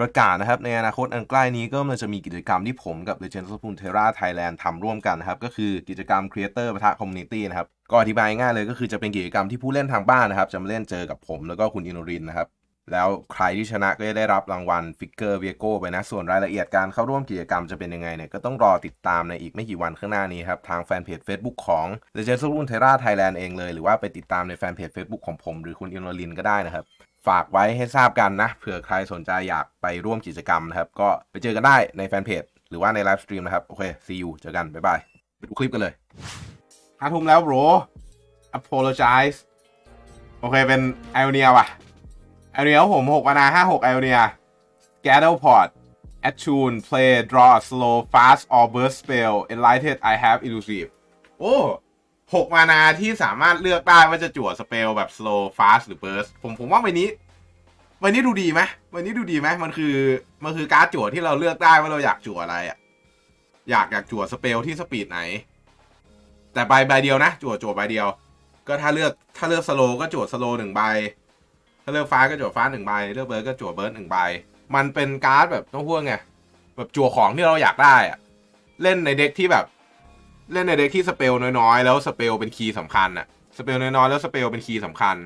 ประกาศนะครับ ในอนาคตอันใกล้นี้ก็มันจะมีกิจกรรมที่ผมกับ Legends of Runeterra Thailand ทำร่วมกันนะครับ ก็คือกิจกรรม Creator ปะทะ Community นะครับ ก็อธิบายง่ายเลยก็คือจะเป็นกิจกรรมที่ผู้เล่นทางบ้านนะครับ จะมาเล่นเจอกับผมแล้วก็คุณอินโนรินนะครับ แล้วใครที่ชนะก็จะได้รับรางวัลฟิกเกอร์เวียโก้ไปนะ ส่วนรายละเอียดการเข้าร่วมกิจกรรมจะเป็นยังไงเนี่ยก็ต้องรอติดตามในอีกไม่กี่วันข้างหน้านี้ครับทางแฟนเพจ Facebook ของ Legends of Runeterra Thailand เองเลยหรือว่าไปติดตามในแฟนเพจ Facebook ของผม หรือคุณอินโนรินก็ได้นะครับ ฝากไว้ให้ทราบกันนะ เผื่อใครสนใจอยากไปร่วมกิจกรรมนะครับ ก็ไปเจอกันได้ในแฟนเพจหรือว่าในไลฟ์สตรีมนะครับ โอเค see you เจอกัน บ๊ายบาย ไปดูคลิปกันเลยห้าทุ่มแล้ว bro apologize โอเค เป็นไอโอเนียว่ะไอโอเนียผม6วานาห้าหกไอโอเนีย Gather Port Attune Play Draw Slow Fast or Burst Spell Enlightened I have Elusive โอ้ หกมานาที่สามารถเลือกได้ว่าจะจั่วสเปลแบบ slow fast หรือ burst ผมผมว่าใบนี้ใบนี้ดูดีไหมใบนี้ดูดีไหมมันคือมันคือการ์ดจั่วที่เราเลือกได้ว่าเราอยากจั่วอะไรอะอยากอยากจั่วสเปลที่สปีดไหน แต่ใบใบเดียวนะ จั่วจั่วใบเดียว ก็ถ้าเลือกถ้าเลือกสโลก็จั่วสโลหนึ่งใบ ถ้าเลือกฟ้าก็จั่วฟ้าหนึ่งใบ เลือกเบิร์ดก็จั่วเบิร์ดหนึ่งใบ มันเป็นการ์ดแบบต้องพูดไงแบบจั่วของที่เราอยากได้อะเล่นในเด็กที่แบบ เล่นในเด็กที่สเปลน้อยๆ แล้วสเปลเป็นคีย์สำคัญอะสเปลน้อยๆ แล้วสเปลเป็นคีย์สำคัญ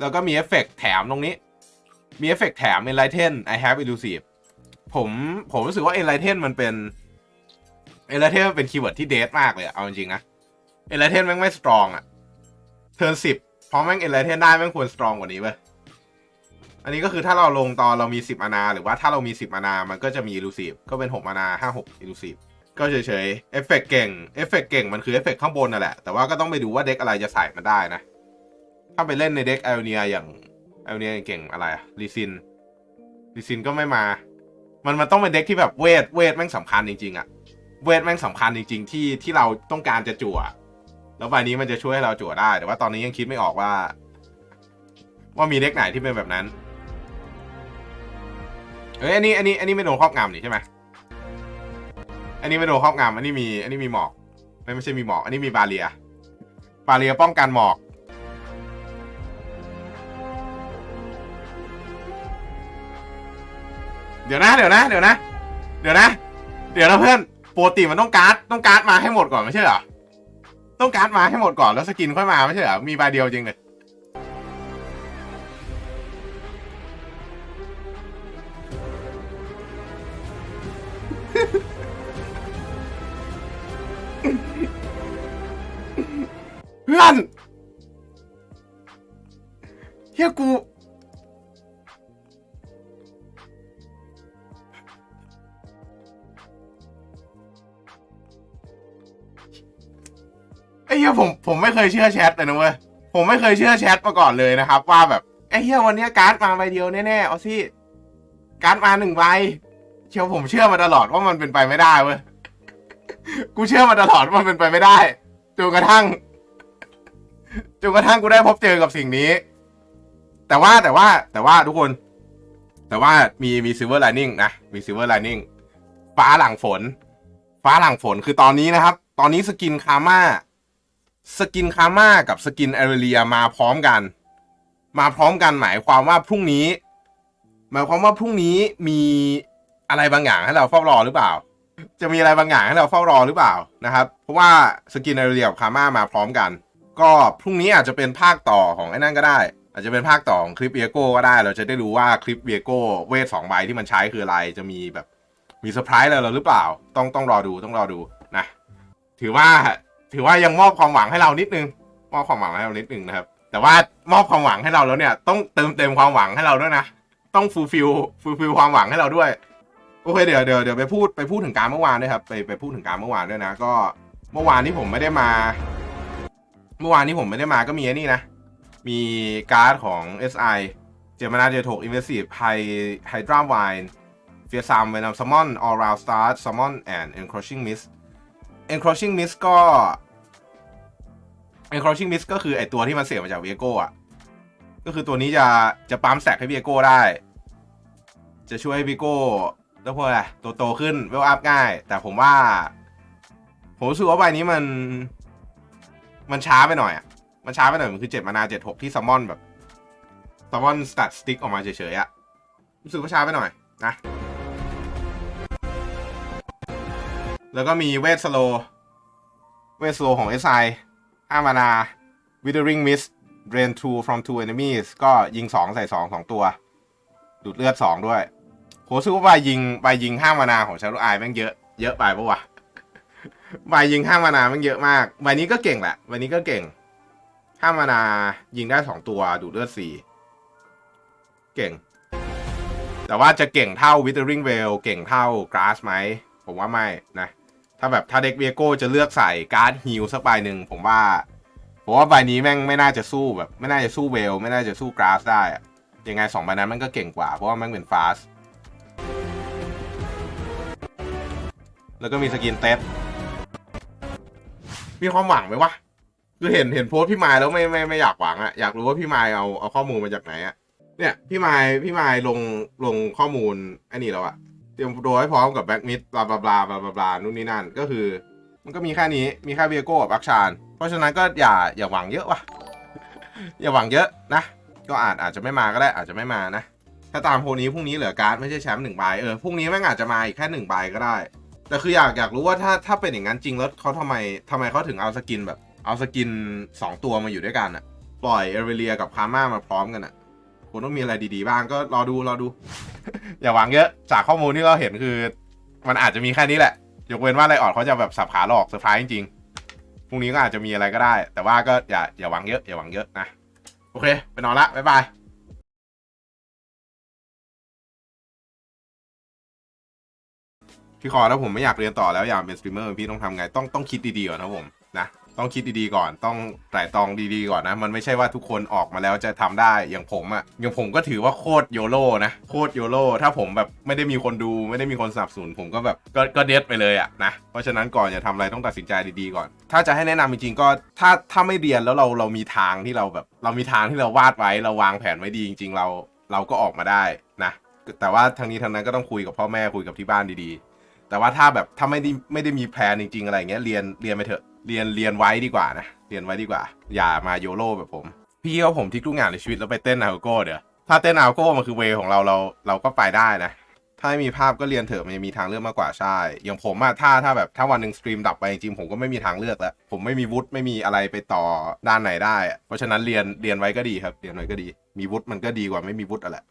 แล้วก็มีเอฟเฟกต์แถมตรงนี้ มีเอฟเฟกต์แถม Enlighten I have elusive ผมผมรู้สึกว่า Enlighten มันเป็น Enlighten มันเป็นคีย์เวิร์ดที่เดทมากเลยอะเอาจริงๆนะ Enlighten แม่งไม่สตรองอะเทิร์นสิบเพอแม่ง Enlighten ได้แม่งควรสตรองกว่านี้เว้ยอันนี้ก็คือถ้าเราลงตอนเรามี 10มานา หรือว่าถ้าเรามี 10มานา มันก็จะมี elusive ก็เป็น6มานา 5 6 elusive ก็เฉยๆเอฟเฟกต์เก่งเอฟเฟกต์เก่งมันคือเอฟเฟกต์ข้างบนนั่นแหละ แต่ว่าก็ต้องไปดูว่าเด็กอะไรจะใส่มาได้นะ ถ้าไปเล่นในเด็กไอโอเนียอย่างไอโอเนียเก่งอะไรอะลิซินลิซินก็ไม่มา มันมันต้องเป็นเด็กที่แบบเวทเวทแม่งสำคัญจริงๆอะเวทแม่งสำคัญจริง ๆ ที่ที่เราต้องการจะจั่ว แล้วใบนี้มันจะช่วยให้เราจั่วได้ แต่ว่าตอนนี้ยังคิดไม่ออกว่า ว่ามีเด็กไหนที่เป็นแบบนั้น เอ้ยอันนี้อันนี้อันนี้ไม่โดนครอบงำนี่ใช่ไหม อันนี้ไม่โดนครอบงำอันนี้มี อันนี้มีหมอก ไม่ไม่ใช่มีหมอก อันนี้มีบาเรีย บาเรียป้องกันหมอก เดี๋ยวนะ เดี๋ยวนะ เดี๋ยวนะ เดี๋ยวนะ เดี๋ยวนะเพื่อนปกติมันต้องการ์ด ต้องการ์ดมาให้หมดก่อนไม่ใช่เหรอ ต้องการ์ดมาให้หมดก่อนแล้วสกินค่อยมาไม่ใช่เหรอ มีใบเดียวจริงเลย เพื่อนเฮียกูไอ้เฮียผมผมไม่เคยเชื่อแชทเลยนะเว้ยผมไม่เคยเชื่อแชทมาก่อนเลยนะครับ ว่าแบบไอ้เฮียวันนี้การ์ดมาใบเดียวแน่ๆเอาสิการ์ดมาหนึ่งใบเชียวผมเชื่อมาตลอดว่ามันเป็นไปไม่ได้เว้ย กูเชื่อมาตลอดว่ามันเป็นไปไม่ได้จนกระทั่งจนกระทั่งกูได้พบเจอกับสิ่งนี้ แต่ว่าแต่ว่าแต่ว่าทุกคน แต่ว่ามีมีซิลเวอร์ไลนิ่งนะ มีซิลเวอร์ไลนิ่งฟ้าหลังฝน ฟ้าหลังฝนคือตอนนี้นะครับ ตอนนี้สกินคาม่าสกินคาม่ากับสกินเอเรียมาพร้อมกัน มาพร้อมกันหมายความว่าพรุ่งนี้ หมายความว่าพรุ่งนี้มีอะไรบางอย่างให้เราเฝ้ารอหรือเปล่า จะมีอะไรบางอย่างให้เราเฝ้ารอหรือเปล่านะครับ เพราะว่าสกินเอเรียกับคาม่ามาพร้อมกัน ก็พรุ่งนี้อาจจะเป็นภาคต่อของไอ้นั่นก็ได้ อาจจะเป็นภาคต่อของคลิปเวียโก้ก็ได้ เราจะได้รู้ว่าคลิปเวียโก้เวทสองใบที่มันใช้คืออะไร จะมีแบบมีเซอร์ไพรส์อะไรเราหรือเปล่า ต้องต้องรอดูต้องรอดูนะ ถือว่าถือว่ายังมอบความหวังให้เรานิดนึง มอบความหวังให้เรานิดนึงนะครับ แต่ว่ามอบความหวังให้เราแล้วเนี่ย ต้องเติมเต็มความหวังให้เราด้วยนะ ต้องฟูลฟิลฟูลฟิลความหวังให้เราด้วย โอเคเดี๋ยวเดี๋ยวเดี๋ยวไปพูดไปพูดถึงการเมื่อวานด้วยครับ ไปไปพูดถึงการเมื่อวานด้วยนะ ก็เมื่อวานที่ผมไม่ได้มา เมื่อวานนี้ผมไม่ได้มาก็มีนี่นะ มีการ์ดของ SI เจมานาเจโทกอินเวสซีฟไฮไฮดราไวน์เฟียซัมเวนามซัมมอนออลราวสตาร์ซัมมอนแอนด์เอ็นครอชิ่งมิสเอ็นครอชิ่งมิสก็เอ็นครอชิ่งมิสก็คือไอตัวที่มันเสียมาจากเวียโก้อะก็คือตัวนี้จะจะปั๊มแสกให้เวียโก้ได้ จะช่วยให้เวียโก้ แล้วพวกอะไรโตโตๆขึ้นเวลอัพง่าย แต่ผมว่า ผมรู้สึกว่าใบนี้มัน มันช้าไปหน่อยอะ มันช้าไปหน่อย มันคือเจ็ดมานาเจ็ดหกที่ซัมมอนแบบซัมมอนสตัดสติ๊กออกมาเฉยๆอะ รู้สึกว่าช้าไปหน่อยนะ แล้วก็มีเวทสโล เวทสโลของ SI 5มานา Withering Mist Drain 2 from two enemies ก็ยิง2ใส่2 2ตัว ดูดเลือด2ด้วย โหซื้อว่าใบยิงใบยิง5มานาของชารุอายแม่งเยอะเยอะไปปะวะใบยิง5มานาแม่งเยอะมากใบนี้ก็เก่งแหละใบนี้ก็เก่ง5มานายิงได้2ตัวดูเลือด4เก่ง แต่ว่าจะเก่งเท่า Withering Veil เก่งเท่า Grass ไหมผมว่าไม่นะถ้าแบบถ้าเด็กเวียโก้จะเลือกใส่การ์ดฮิลสักใบหนึ่งผมว่าผมว่าใบนี้แม่งไม่น่าจะสู้แบบ ไม่น่าจะสู้เวล ไม่น่าจะสู้กราสได้อะยังไงสองใบนั้นมันก็เก่งกว่าเพราะว่ามันเป็นฟาส แล้วก็มีสกินเต็ดมีความหวังไหมวะ คือเห็นเห็นโพสพี่มายแล้วไม่ไม่ไม่อยากหวังอะอยากรู้ว่าพี่มายเอาเอาข้อมูลมาจากไหนอะเนี่ย พี่มายพี่มายลงลงข้อมูลไอ้นี่แล้วอะเตรียมตัวให้พร้อมกับแบ็กมิดบลาบลาบลาบลาบลาบลานู่นนี่นั่นก็คือ มันก็มีแค่นี้มีแค่เบียโก้กับอักชาน เพราะฉะนั้นก็อย่าอย่าหวังเยอะวะอย่าหวังเยอะนะ ก็อาจอาจจะไม่มาก็ได้อาจจะไม่มานะ ถ้าตามโพนี้พรุ่งนี้เหลือการ์ดไม่ใช่แชมป์หนึ่งใบเออพรุ่งนี้แม่งอาจจะมาอีกแค่หนึ่งใบก็ได้ แต่คืออยากอยากรู้ว่าถ้าถ้าเป็นอย่างนั้นจริงแล้วเขาทำไมทำไมเขาถึงเอาสกินแบบ เอาสกินสองตัวมาอยู่ด้วยกันอะปล่อยเอเวเรียกับคาม่ามาพร้อมกันอะควรต้องมีอะไรดีๆบ้างก็รอดูรอดู อย่าหวังเยอะจากข้อมูลที่เราเห็นคือ มันอาจจะมีแค่นี้แหละ ยกเว้นว่าไลออดเขาจะแบบสับขาหลอกเซอร์ไพรส์จริงๆพรุ่งนี้ก็อาจจะมีอะไรก็ได้ แต่ว่าก็อย่าอย่าหวังเยอะอย่าหวังเยอะนะโอเคไปนอนละบ๊ายบาย พี่ขอถ้าผมไม่อยากเรียนต่อแล้วอยากเป็นสตรีมเมอร์พี่ต้องทำไงต้องต้องคิดดีๆก่อนนะผมนะต้องคิดดีๆก่อนต้องไตร่ตรองดีๆก่อนนะ มันไม่ใช่ว่าทุกคนออกมาแล้วจะทำได้อย่างผมอะอย่างผมก็ถือว่าโคตรโยโลนะโคตรโยโลถ้าผมแบบไม่ได้มีคนดูไม่ได้มีคนสนับสนุนผมก็แบบก็ก็เด็ดไปเลยอะนะเพราะฉะนั้นก่อนจะทำอะไรต้องตัดสินใจดีๆก่อน ถ้าจะให้แนะนำจริงๆก็ถ้าถ้าไม่เรียนแล้วเราเรามีทางที่เราแบบ เรามีทางที่เราวาดไว้เราวางแผนไว้ดีจริง ๆ เราเราก็ออกมาได้นะแต่ว่าทางนี้ทางนั้นก็ต้องคุยกับพ่อแม่คุยกับที่บ้านดีๆ แต่ว่าถ้าแบบถ้าไม่ได้ไม่ได้มีแพลนจริงๆอะไรเงี้ยเรียนเรียนไปเถอะเรียนเรียนไว้ดีกว่านะเรียนไว้ดีกว่า อย่ามาโยโร่แบบผม พี่ว่าผมทิ้งทุกอย่างในชีวิตแล้วไปเต้นอาโก้เดี๋ยวถ้าเต้นอาโก้มันคือเวของเราเราเราก็ไปได้นะถ้าไม่มีภาพก็เรียนเถอะมันจะมีทางเลือกมากกว่าใช่อย่างผมอะถ้าถ้าแบบถ้าวันหนึ่งสตรีมดับไปจริงๆผมก็ไม่มีทางเลือกแล้ว ผมไม่มีวุฒิไม่มีอะไรไปต่อด้านไหนได้ เพราะฉะนั้นเรียนเรียนไว้ก็ดีครับ เรียนไว้ก็ดี มีวุฒิมันก็ดีกว่าไม่มีวุฒิอะแหละ